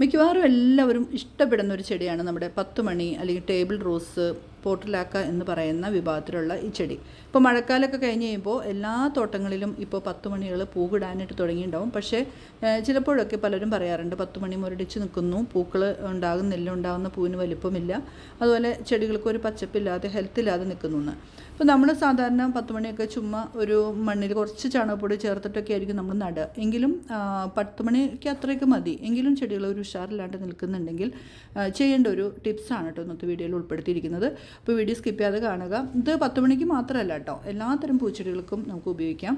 മിക്കവാറും എല്ലാവരും ഇഷ്ടപ്പെടുന്ന ഒരു ചെടിയാണ് നമ്മുടെ പത്ത് മണി അല്ലെങ്കിൽ ടേബിൾ റോസ് പോട്ടിലാക്ക എന്ന് പറയുന്ന വിഭാഗത്തിലുള്ള ഈ ചെടി. ഇപ്പോൾ മഴക്കാലമൊക്കെ കഴിഞ്ഞ് കഴിയുമ്പോൾ എല്ലാ തോട്ടങ്ങളിലും ഇപ്പോൾ പത്ത് മണികൾ പൂവിടാനായിട്ട് തുടങ്ങിയിട്ടുണ്ടാവും. പക്ഷേ ചിലപ്പോഴൊക്കെ പലരും പറയാറുണ്ട് പത്ത് മണി മുരടിച്ച് നിൽക്കുന്നു പൂക്കൾ ഉണ്ടാകും നെല്ലുണ്ടാകുന്ന പൂവിന് വലിപ്പമില്ല. അതുപോലെ ചെടികൾക്ക് ഒരു പച്ചപ്പില്ലാതെ ഹെൽത്ത് ഇല്ലാതെ നിൽക്കുന്നു എന്ന് അപ്പോൾ നമ്മൾ സാധാരണ പത്ത് മണിയൊക്കെ ചുമ്മാ ഒരു മണ്ണിൽ കുറച്ച് ചാണകപ്പൊടി ചേർത്തിട്ടൊക്കെ ആയിരിക്കും നമ്മൾ നടുക. എങ്കിലും പത്ത് മണിക്ക് അത്രയൊക്കെ മതി. എങ്കിലും ചെടികൾ ഒരു ഉഷാറില്ലാണ്ട് നിൽക്കുന്നുണ്ടെങ്കിൽ ചെയ്യേണ്ട ഒരു ടിപ്സാണ് കേട്ടോ ഇന്നത്തെ വീഡിയോയിൽ ഉൾപ്പെടുത്തിയിരിക്കുന്നത്. അപ്പോൾ വീഡിയോ സ്കിപ്പ് ചെയ്യാതെ കാണുക. ഇത് പത്ത് മണിക്ക് മാത്രമല്ല കേട്ടോ. എല്ലാത്തരം പൂച്ചെടികൾക്കും നമുക്ക് ഉപയോഗിക്കാം.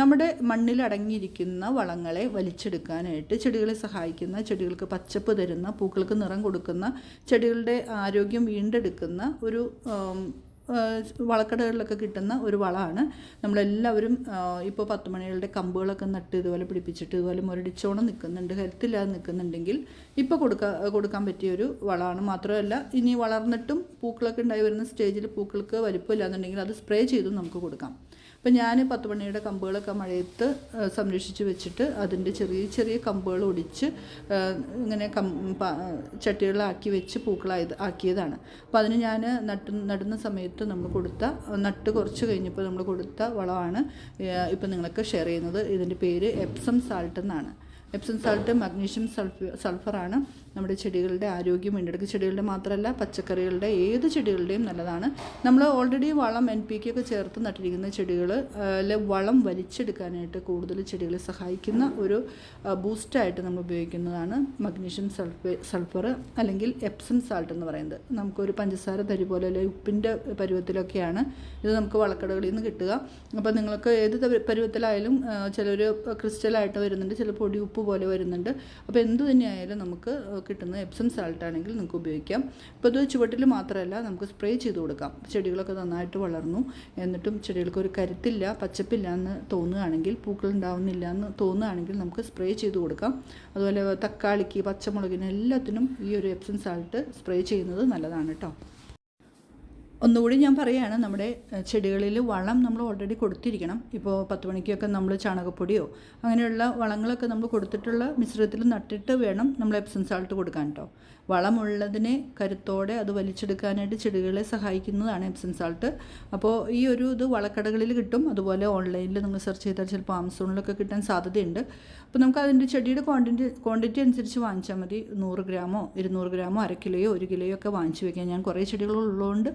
നമ്മുടെ മണ്ണിൽ അടങ്ങിയിരിക്കുന്ന വളങ്ങളെ വലിച്ചെടുക്കാനായിട്ട് ചെടികളെ സഹായിക്കുന്ന ചെടികൾക്ക് പച്ചപ്പ് തരുന്ന പൂക്കൾക്ക് നിറം കൊടുക്കുന്ന ചെടികളുടെ ആരോഗ്യം വീണ്ടെടുക്കുന്ന ഒരു വളക്കടകളിലൊക്കെ കിട്ടുന്ന ഒരു വളമാണ്. നമ്മളെല്ലാവരും ഇപ്പോൾ പത്ത് മണികളുടെ കമ്പുകളൊക്കെ നട്ട് ഇതുപോലെ പിടിപ്പിച്ചിട്ട് ഇതുപോലെ മുരടിച്ചോണം നിൽക്കുന്നുണ്ട്. ഹെൽത്തില്ലാതെ നിൽക്കുന്നുണ്ടെങ്കിൽ ഇപ്പോൾ കൊടുക്കാൻ കൊടുക്കാൻ പറ്റിയ ഒരു വളമാണ്. മാത്രമല്ല ഇനി വളർന്നിട്ടും പൂക്കളൊക്കെ ഉണ്ടായി വരുന്ന സ്റ്റേജിൽ പൂക്കൾക്ക് വലിപ്പമില്ലാന്നുണ്ടെങ്കിൽ അത് സ്പ്രേ ചെയ്തും നമുക്ക് കൊടുക്കാം. അപ്പം ഞാൻ പത്ത് മണിയുടെ കമ്പുകളൊക്കെ മഴയത്ത് സംരക്ഷിച്ച് വെച്ചിട്ട് അതിന്റെ ചെറിയ ചെറിയ കമ്പുകൾ ഒടിച്ച് ഇങ്ങനെ കം ചട്ടികളിലാക്കി വെച്ച് പൂക്കളായത് ആക്കിയതാണ്. അപ്പോൾ അതിന് ഞാൻ നട്ടു നടുന്ന സമയത്ത് നമ്മൾ കൊടുത്ത നട്ട് കുറച്ച് കഴിഞ്ഞപ്പോൾ നമ്മൾ കൊടുത്ത വളമാണ് ഇപ്പോൾ നിങ്ങൾക്ക് ഷെയർ ചെയ്യുന്നത്. ഇതിന്റെ പേര് എപ്സം സാൾട്ട് എന്നാണ്. എപ്സം സാൾട്ട് മഗ്നീഷ്യം സൾഫ് സൾഫറാണ്. നമ്മുടെ ചെടികളുടെ ആരോഗ്യം വീണ്ടെടുക്കുക ചെടികളുടെ മാത്രമല്ല പച്ചക്കറികളുടെ ഏത് ചെടികളുടെയും നല്ലതാണ്. നമ്മൾ ഓൾറെഡി വളം എൻ പി കെ ഒക്കെ ചേർത്ത് നട്ടിരിക്കുന്ന ചെടികൾ വളം വലിച്ചെടുക്കാനായിട്ട് കൂടുതൽ ചെടികളെ സഹായിക്കുന്ന ഒരു ബൂസ്റ്റായിട്ട് നമ്മൾ ഉപയോഗിക്കുന്നതാണ് മഗ്നീഷ്യം സൾഫേ സൾഫർ അല്ലെങ്കിൽ എപ്സം സാൾട്ട് എന്ന് പറയുന്നത്. നമുക്കൊരു പഞ്ചസാര തരി പോലെ അല്ലെങ്കിൽ ഉപ്പിന്റെ പരുവത്തിലൊക്കെയാണ് ഇത് നമുക്ക് വളക്കടകളിൽ നിന്ന് കിട്ടുക. അപ്പോൾ നിങ്ങൾക്ക് ഏത് പരുവത്തിലായാലും ചിലർ ക്രിസ്റ്റലായിട്ട് വരുന്നുണ്ട് ചില പൊടി ഉപ്പ് പോലെ വരുന്നുണ്ട്. അപ്പോൾ എന്ത് തന്നെയായാലും നമുക്ക് കിട്ടുന്ന എപ്സം സാൾട്ട് ആണെങ്കിൽ നമുക്ക് ഉപയോഗിക്കാം. ഇത് ചുവട്ടിൽ മാത്രമല്ല നമുക്ക് സ്പ്രേ ചെയ്ത് കൊടുക്കാം. ചെടികളൊക്കെ നന്നായിട്ട് വളർന്നു. എന്നിട്ടും ചെടികൾക്ക് ഒരു കരുത്തില്ല പച്ചപ്പില്ല എന്ന് തോന്നുകയാണെങ്കിൽ പൂക്കൾ ഉണ്ടാവുന്നില്ല എന്ന് തോന്നുകയാണെങ്കിൽ നമുക്ക് സ്പ്രേ ചെയ്ത് കൊടുക്കാം. അതുപോലെ തക്കാളിക്ക് പച്ചമുളകിന് എല്ലാത്തിനും ഈ ഒരു എപ്സം സാൾട്ട് സ്പ്രേ ചെയ്യുന്നത് നല്ലതാണ് കേട്ടോ. ഒന്നുകൂടി ഞാൻ പറയുകയാണ് നമ്മുടെ ചെടികളിൽ വളം നമ്മൾ ഓൾറെഡി കൊടുത്തിരിക്കണം. ഇപ്പോൾ പത്ത് മണിക്കൊക്കെ നമ്മൾ ചാണകപ്പൊടിയോ അങ്ങനെയുള്ള വളങ്ങളൊക്കെ നമ്മൾ കൊടുത്തിട്ടുള്ള മിശ്രിതത്തിൽ നട്ടിട്ട് വേണം നമ്മൾ എപ്സം സാൾട്ട് കൊടുക്കാൻ കേട്ടോ വളമുള്ളതിനെ കരുത്തോടെ അത് വലിച്ചെടുക്കാനായിട്ട് ചെടികളെ സഹായിക്കുന്നതാണ് എപ്സം സാൾട്ട് അപ്പോൾ ഈ ഒരു ഇത് വളക്കടകളിൽ കിട്ടും അതുപോലെ ഓൺലൈനിൽ നിങ്ങൾ സെർച്ച് ചെയ്താൽ ചിലപ്പോൾ ആമസോണിലൊക്കെ കിട്ടാൻ സാധ്യതയുണ്ട്. അപ്പോൾ നമുക്ക് അതിന്റെ ചെടിയുടെ ക്വാണ്ടിറ്റി ക്വാണ്ടിറ്റി അനുസരിച്ച് വാങ്ങിച്ചാൽ മതി. നൂറ് ഗ്രാമോ ഇരുന്നൂറ് ഗ്രാമോ അര കിലോയോ ഒരു കിലോയോ ഒക്കെ വാങ്ങിച്ചു വയ്ക്കാം ഞാൻ കുറേ ചെടികളുള്ളതുകൊണ്ട്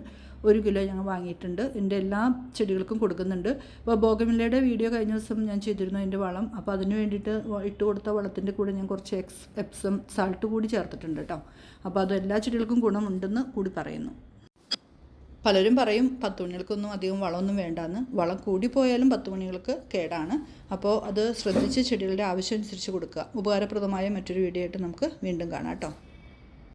ഒരു കിലോ ഞങ്ങൾ വാങ്ങിയിട്ടുണ്ട്. എന്റെ എല്ലാ ചെടികൾക്കും കൊടുക്കുന്നുണ്ട്. അപ്പോൾ ബോഗമില്ലയുടെ വീഡിയോ കഴിഞ്ഞ ദിവസം ഞാൻ ചെയ്തിരുന്നു അതിന്റെ വളം. അപ്പോൾ അതിന് വേണ്ടിയിട്ട് ഇട്ട് കൊടുത്ത വളത്തിന്റെ കൂടെ ഞാൻ കുറച്ച് എക്സ് എപ്സം സാൾട്ട് കൂടി ചേർത്തിട്ടുണ്ട് കേട്ടോ. അപ്പോൾ അത് എല്ലാ ചെടികൾക്കും ഗുണമുണ്ടെന്ന് കൂടി പറയുന്നു. പലരും പറയും പത്ത് മണികൾക്കൊന്നും അധികം വളമൊന്നും വേണ്ടാന്ന്. വളം കൂടിപ്പോയാലും പത്ത് മണികൾക്ക് കേടാണ്. അപ്പോൾ അത് ശ്രദ്ധിച്ച് ചെടികളുടെ ആവശ്യം അനുസരിച്ച് കൊടുക്കുക. ഉപകാരപ്രദമായ മറ്റൊരു വീഡിയോ ആയിട്ട് നമുക്ക് വീണ്ടും കാണാം കേട്ടോ.